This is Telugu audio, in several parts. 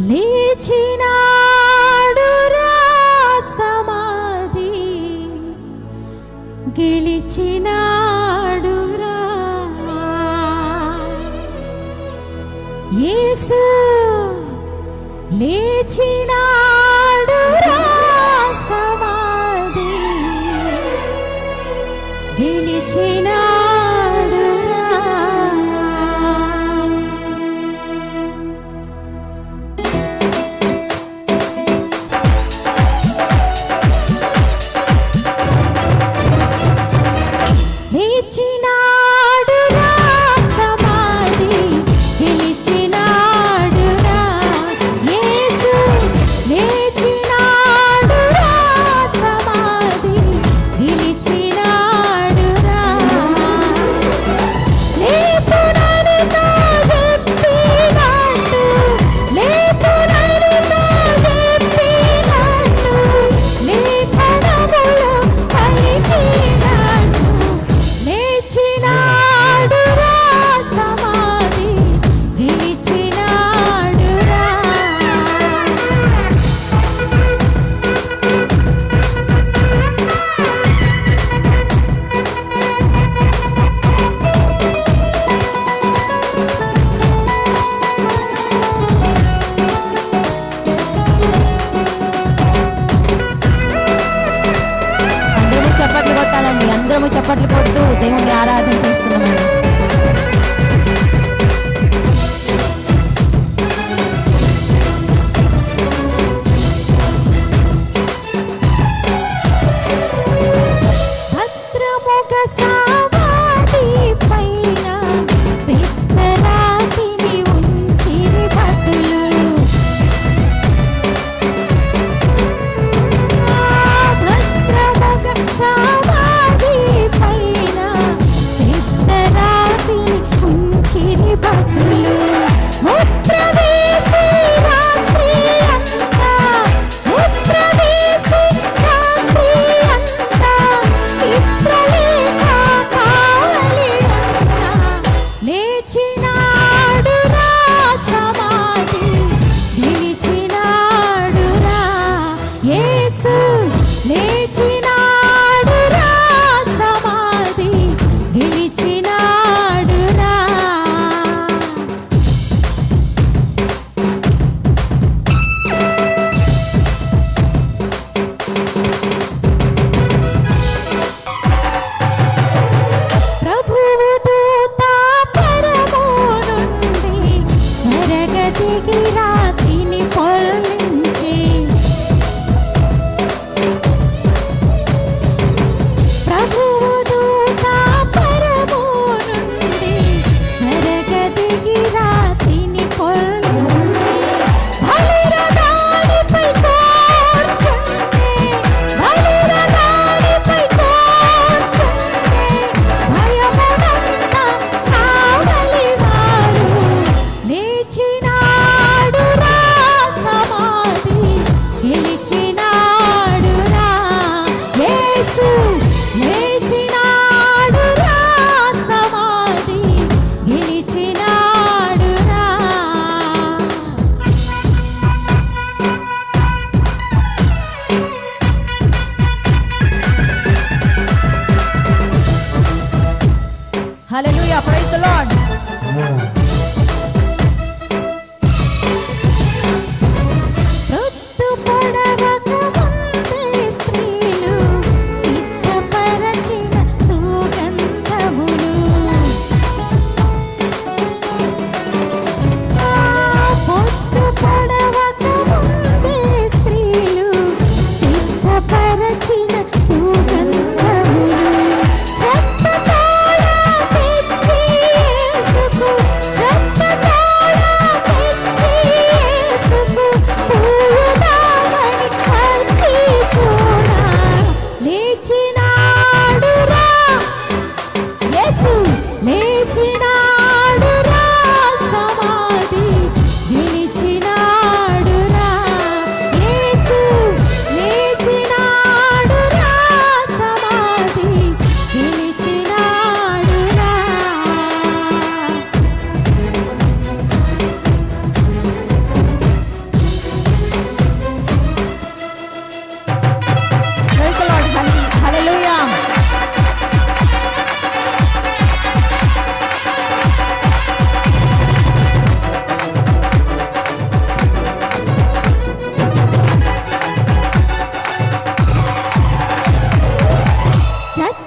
లేచినాడు సమాధి. గెలిచినాడు యేసు లేచినాడు సమాధి. గెలిచినా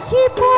tipo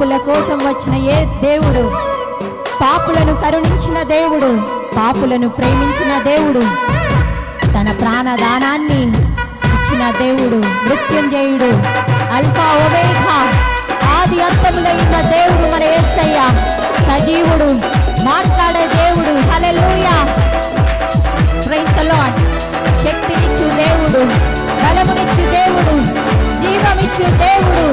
పాపుల కోసం వచ్చిన ఏ దేవుడు? పాపులను కరుణించిన దేవుడు పాపులను ప్రేమించిన దేవుడు తన ప్రాణదానాన్ని ఇచ్చిన దేవుడు మృత్యుంజయుడు అల్ఫా ఒమేఘా ఆది అంతములైన ఉన్న దేవుడు మన ఏసయ్య సజీవుడు మాట్లాడే దేవుడు హల్లెలూయా. ప్రైజ్ శక్తినిచ్చు దేవుడు బలమునిచ్చు దేవుడు జీవమిచ్చు దేవుడు